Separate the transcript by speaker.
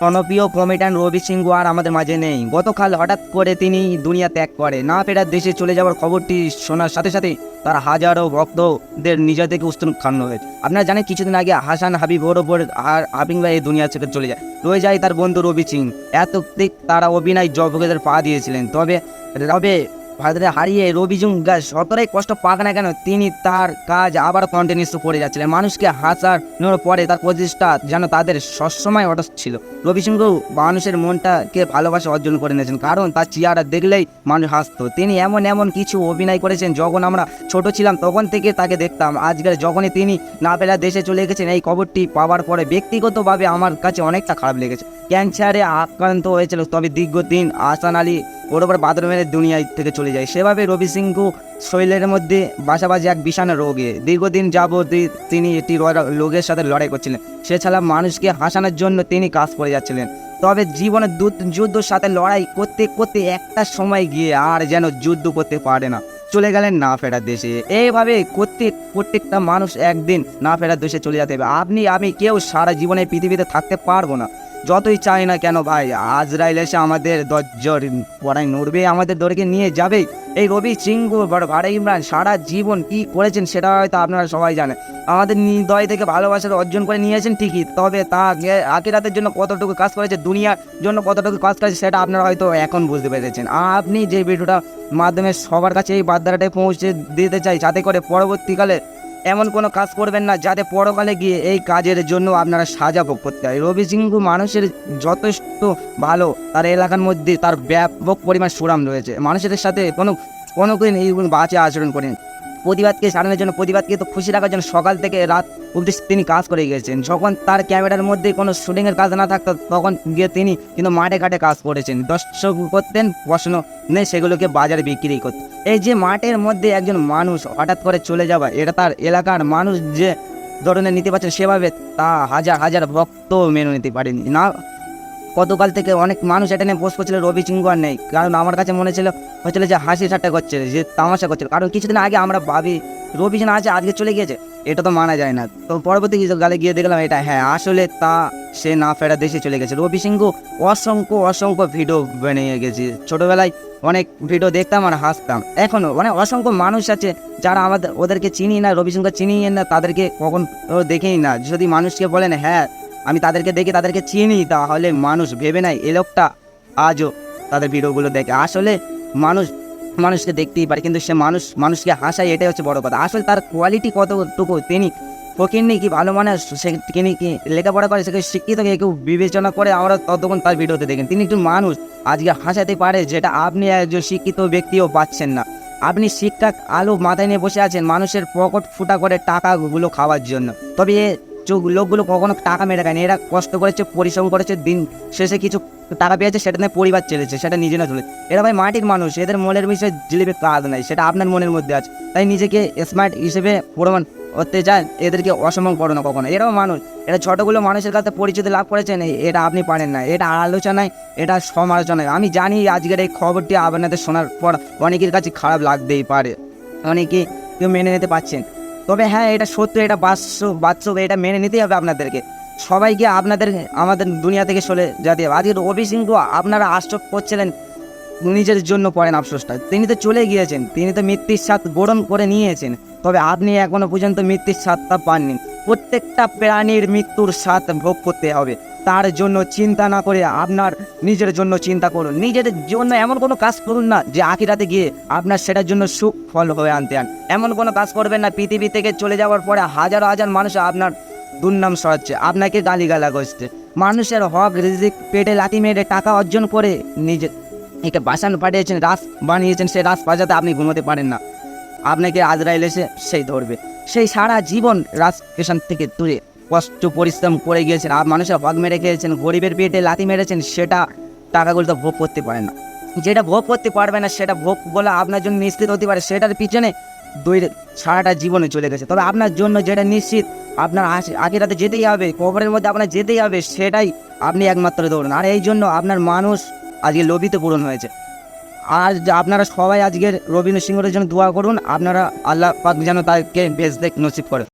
Speaker 1: জনপ্রিয় কমেডিয়ান রবি সিংহ আর আমাদের মাঝে নেই। গতকাল হঠাৎ করে তিনি দুনিয়া ত্যাগ করে না ফেরার দেশে চলে যাওয়ার খবরটি শোনার সাথে সাথে তার হাজারো ভক্তদের নিজে থেকে উস্তুন খান্ন হয়েছে। আপনারা জানেন, কিছুদিন আগে হাসান হাবিব ওর ওপর আর হাবিং ভাই এই দুনিয়া থেকে চলে যায়। রয়ে যায় তার বন্ধু রবি সিং এত তারা অভিনয় জবকেদের পা দিয়েছিলেন। তবে রবে ভারতে হারিয়ে রবিজুং গাছ যতটাই কষ্ট পাক না কেন, তিনি তার কাজ আবার কন্টিনিউস করে যাচ্ছিলেন। মানুষকে হাসানোর পরে তার প্রচেষ্টা যেন তাদের সবসময় অটস ছিল। রবি সিংহ মানুষের মনটাকে ভালোবাসা অর্জন করে নিয়েছেন, কারণ তার চেয়ারা দেখলেই মানুষ হাসতো। তিনি এমন এমন কিছু অভিনয় করেছেন, যখন আমরা ছোট ছিলাম তখন থেকে তাকে দেখতাম। আজকের যখনই তিনি না পেলা দেশে চলে গেছেন, এই খবরটি পাওয়ার পরে ব্যক্তিগতভাবে আমার কাছে অনেকটা খারাপ লেগেছে। ক্যান্সারে আক্রান্ত হয়েছিল তবে দীর্ঘদিন আসান আলী ওর ওপর বাথরুমের দুনিয়ায় থেকে চলে যায়। সেভাবে রবি সিংহ শরীরের মধ্যে বাসাবাজি এক বিষাণ রোগে। দীর্ঘদিন যাবৎ তিনি একটি রোগের সাথে লড়াই করছিলেন। সেছাড়া মানুষকে হাসানোর জন্য তিনি কাজ করে যাচ্ছিলেন। তবে জীবনের যুদ্ধর সাথে লড়াই করতে করতে একটা সময় গিয়ে আর যেন যুদ্ধ করতে পারে না। চলে গেলেন না ফেরার দেশে। এইভাবে করতে, প্রত্যেকটা মানুষ একদিন না ফেরার দেশে চলে যেতে হবে। আপনি, আমি কেউ সারা জীবনে পৃথিবীতে থাকতে পারব না। যতই চাই না কেন ভাই, আজরাইল এসে আমাদের দরজর পড়ায় নড়বে, আমাদের দরকে নিয়ে যাবে। এই রবি সিংহ ভাড়া ইমরান, সারা জীবন কি করেছেন সেটা হয়তো আপনারা সবাই জানেন। আমাদের হৃদয় থেকে ভালোবাসার অর্জন করে নিয়েছেন ঠিকই, তবে তা আখিরাতের জন্য কতটুকু কাজ করেছে, দুনিয়ার জন্য কতটুকু কাজ করেছে সেটা আপনারা হয়তো এখন বুঝতে পেরেছেন। আপনি যে ভিডিওটা মাধ্যমে সবার কাছে এই বার্তাটাই পৌঁছে দিতে চাই, যাতে করে পরবর্তীকালে এমন কোনো কাজ করবেন না যাতে পরকালে গিয়ে এই কাজের জন্য আপনারা সাজা ভোগ করতে হয় রবি সিংহ মানুষের যথেষ্ট ভালো, তার এলাকার মধ্যে তার ব্যাপক পরিমাণ সুরাম রয়েছে। মানুষের সাথে কোনো কোনো এইগুলো বাঁচে আচরণ করেন। প্রতিবাদকে সারানোর জন্য, প্রতিবাদকে তো খুশি রাখার জন্য সকাল থেকে রাত অবধি তিনি কাজ করে গিয়েছেন। যখন তার ক্যামেরার মধ্যে কোনো শুটিংয়ের কাজ না থাকতো, তখন গিয়ে তিনি কিন্তু মাঠে ঘাটে কাজ করেছেন। দর্শক করতেন, প্রশ্ন নেই, সেগুলোকে বাজারে বিক্রি করতেন। এই যে মাঠের মধ্যে একজন মানুষ হঠাৎ করে চলে যাওয়া, এটা তার এলাকার মানুষ যে ধরনের নিতে পারছেন সেভাবে তা হাজার হাজার ভক্ত মেনে নিতে পারেনি। না গতকাল থেকে অনেক মানুষ এটা নিয়ে পোস্ট করছিল, রবি আর নেই। কারণ আমার কাছে মনে ছিল হচ্ছিল যে হাসি ঠাট্টা করছে, যে তামাশা করছে। কারণ কিছুদিন আগে আমরা ভাবি, রবি যেন আছে, আজকে চলে গিয়েছে। এটা তো মানা যায় না। তো পরবর্তী গালে গিয়ে দেখলাম, এটা হ্যাঁ আসলে তা সে না ফেরা দেশে চলে গেছে। রবি সিংহ অসংখ্য অসংখ্য ভিডিও বানিয়ে গেছে। ছোটোবেলায় অনেক ভিডিও দেখতাম আর হাসতাম। এখনও মানে অসংখ্য মানুষ আছে, যারা আমাদের, ওদেরকে চিনি না, রবি সিংহ চিনি না, তাদেরকে কখন দেখেই না। যদি মানুষকে বলেন হ্যাঁ আমি তাদেরকে দেখে তাদেরকে চিনি, তাহলে মানুষ ভেবে নেয় এ লোকটা আজও তাদের ভিডিওগুলো দেখে। আসলে মানুষ, মানুষকে দেখতেই পারে, কিন্তু সে মানুষ, মানুষকে হাসায়, এটাই হচ্ছে বড় কথা। আসলে তার কোয়ালিটি কতটুকু, তিনি ফকিরনি কি ভালো মানুষ? সে তিনি কি লেখাপড়া করে সেকে শিক্ষিত কেউ বিবেচনা করে? আমরা ততক্ষণ তার ভিডিওতে দেখেন তিনি একটু মানুষ, আজকে হাসাতে পারে যেটা আপনি একজন শিক্ষিত ব্যক্তিও পাচ্ছেন না। আপনি শিক্ষা আলো মাথায় নিয়ে বসে আছেন মানুষের পকেট ফুটা করে টাকাগুলো খাওয়ার জন্য। তবে লোকগুলো কখনো টাকা মেরে খায়নি এরা কষ্ট করেছে, পরিশ্রম করেছে, দিন শেষে কিছু টাকা পেয়েছে, সেটা নিয়ে পরিবার চলেছে, সেটা নিজে না চলে এরা ভাই মাটির মানুষ, এদের মনের বিষয়ে জিলিপে কাজ নাই, সেটা আপনার মনের মধ্যে আছে। তাই নিজেকে স্মার্ট হিসেবে প্রমাণ করতে চান এদেরকে অসম্মান করো না কখনো। এরাও মানুষ এটা ছোটোগুলো মানুষের কাছে পরিচিতি লাভ করেছেন এটা আপনি পারেন না, এটা আলোচনায়, এটা সমালোচনায়। আমি জানি আজকের এই খবরটি আপনাদের শোনার পর অনেকের কাছে খারাপ লাগতেই পারে, অনেকে কেউ মেনে নিতে পারছেন। তবে হ্যাঁ এটা সত্য, এটা বাস্তব বাস্তব, এটা মেনে নিতেই হবে আপনাদেরকে। সবাইকে আপনাদের, আমাদের দুনিয়া থেকে চলে যেতে আজকে রবি সিংহ আপনারা আশ্চর্য করছিলেন, নিজের জন্য পড়েন আফসোসটা। তিনি তো চলে গিয়েছেন, তিনি তো মৃত্যুর স্বাদ গ্রহণ করে নিয়েছেন। তবে আপনি এখনও পর্যন্ত মৃত্যুর স্বাদটা পাননি। প্রত্যেকটা প্রাণীর মৃত্যুর স্বাদ ভোগ করতে হবে। তার জন্য চিন্তা না করে আপনার নিজের জন্য চিন্তা করুন। নিজের জন্য এমন কোনো কাজ করুন না যে আখিরাতে গিয়ে আপনার সেটার জন্য সুখ ফল হয়ে আনতে আন এমন কোনো কাজ করবেন না। পৃথিবী থেকে চলে যাওয়ার পরে হাজার হাজার মানুষ আপনার দুর্নাম সরাচ্ছে। আপনাকে গালিগালা করছে। মানুষের হক, রিজিক, পেটে লাথি মেরে টাকা অর্জন করে নিজে একে বাসান পাঠিয়েছেন রাস বানিয়েছেন। সেই রাস বাজাতে আপনি ঘুমোতে পারেন না। আপনাকে আজরাইল এসে সেই ধরবে। সেই সারা জীবন রাজ স্টেশন থেকে দূরে। কষ্ট, পরিশ্রম করে গিয়েছেন, আর মানুষের হক মেরে খেয়েছেন, গরিবের পেটে লাথি মেরেছেন, সেটা টাকাগুলো তো ভোগ করতে পারে না। যেটা ভোগ করতে পারবে না, সেটা ভোগ বলে আপনার জন্য নিশ্চিত হতে পারে, সেটার পিছনে দুই সারাটা জীবনে চলে গেছে। তবে আপনার জন্য যেটা নিশ্চিত, আপনার আগে রাতে যেতেই হবে, কবরের মধ্যে আপনার যেতেই হবে, সেটাই আপনি একমাত্র দৌড়ুন আর এই জন্য আপনার মানুষ আজকে লোভিত পূরণ হয়েছে। যা- আপনারা সবাই আজকের রবীন্দ্র সিংহের জন্য দোয়া করুন। আপনারা আল্লাহ পাক যেন তাকে বেশ দেখ নসিব করে।